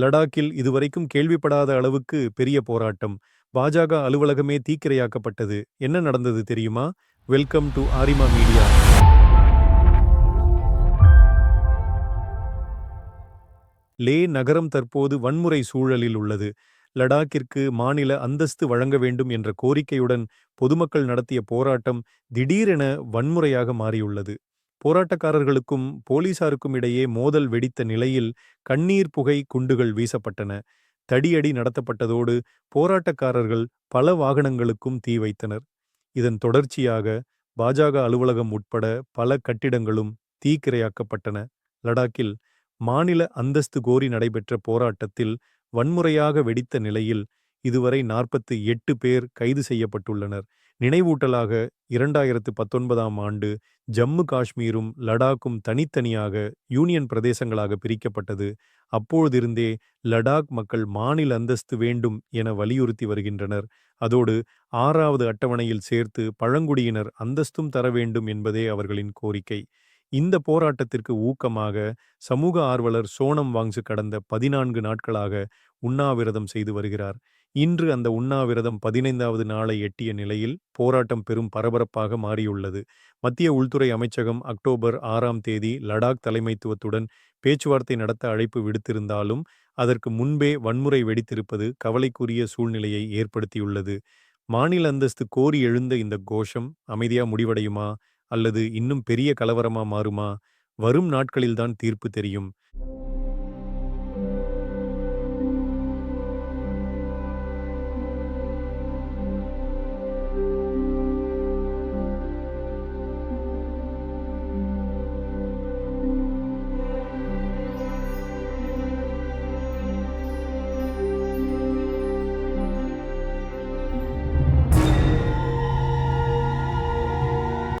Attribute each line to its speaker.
Speaker 1: லடாக்கில் இதுவரைக்கும் கேள்விப்படாத அளவுக்கு பெரிய போராட்டம். பாஜக அலுவலகமே தீக்கிரையாக்கப்பட்டது. என்ன நடந்தது தெரியுமா? Welcome to Aarima media. Leh நகரம் தற்போது வன்முறை சூழலில் உள்ளது. லடாக்கிற்கு மாநில அந்தஸ்து வழங்க வேண்டும் என்ற கோரிக்கையுடன் பொதுமக்கள் நடத்திய போராட்டம் திடீரென வன்முறையாக மாறியுள்ளது. போராட்டக்காரர்களுக்கும் போலீசாருக்கும் இடையே மோதல் வெடித்த நிலையில் கண்ணீர் புகை குண்டுகள் வீசப்பட்டன. தடியடி நடத்தப்பட்டதோடு போராட்டக்காரர்கள் பல வாகனங்களுக்கும் தீ வைத்தனர். இதன் தொடர்ச்சியாக பாஜக அலுவலகம் உட்பட பல கட்டிடங்களும் தீக்கிரையாக்கப்பட்டன. லடாக்கில் மாநில அந்தஸ்து கோரி நடைபெற்ற போராட்டத்தில் வன்முறையாக வெடித்த நிலையில் இதுவரை நாற்பத்து எட்டு பேர் கைது செய்யப்பட்டுள்ளனர். நினைவூட்டலாக இரண்டாயிரத்து பத்தொன்பதாம் ஆண்டு ஜம்மு காஷ்மீரும் லடாக்கும் தனித்தனியாக யூனியன் பிரதேசங்களாக பிரிக்கப்பட்டது. அப்பொழுதிருந்தே லடாக் மக்கள் மாநில அந்தஸ்து வேண்டும் என வலியுறுத்தி வருகின்றனர். அதோடு ஆறாவது அட்டவணையில் சேர்த்து பழங்குடியினர் அந்தஸ்தும் தர வேண்டும் என்பதே அவர்களின் கோரிக்கை. இந்த போராட்டத்திற்கு ஊக்கமாக சமூக ஆர்வலர் சோனம் வாங்சு கடந்த பதினான்கு நாட்களாக உண்ணாவிரதம் செய்து வருகிறார். இன்று அந்த உண்ணாவிரதம் பதினைந்தாவது நாளை எட்டிய நிலையில் போராட்டம் பெரும் பரபரப்பாக மாறியுள்ளது. மத்திய உள்துறை அமைச்சகம் அக்டோபர் ஆறாம் தேதி லடாக் தலைமைத்துவத்துடன் பேச்சுவார்த்தை நடத்த அழைப்பு விடுத்திருந்தாலும் அதற்கு முன்பே வன்முறை வெடித்திருப்பது கவலைக்குரிய சூழ்நிலையை ஏற்படுத்தியுள்ளது. மாநில அந்தஸ்து கோரி எழுந்த இந்த கோஷம் அமைதியா முடிவடையுமா? அல்லது இன்னும் பெரிய கலவரமா மாறுமா? வரும் நாட்களில்தான் தீர்ப்பு தெரியும்.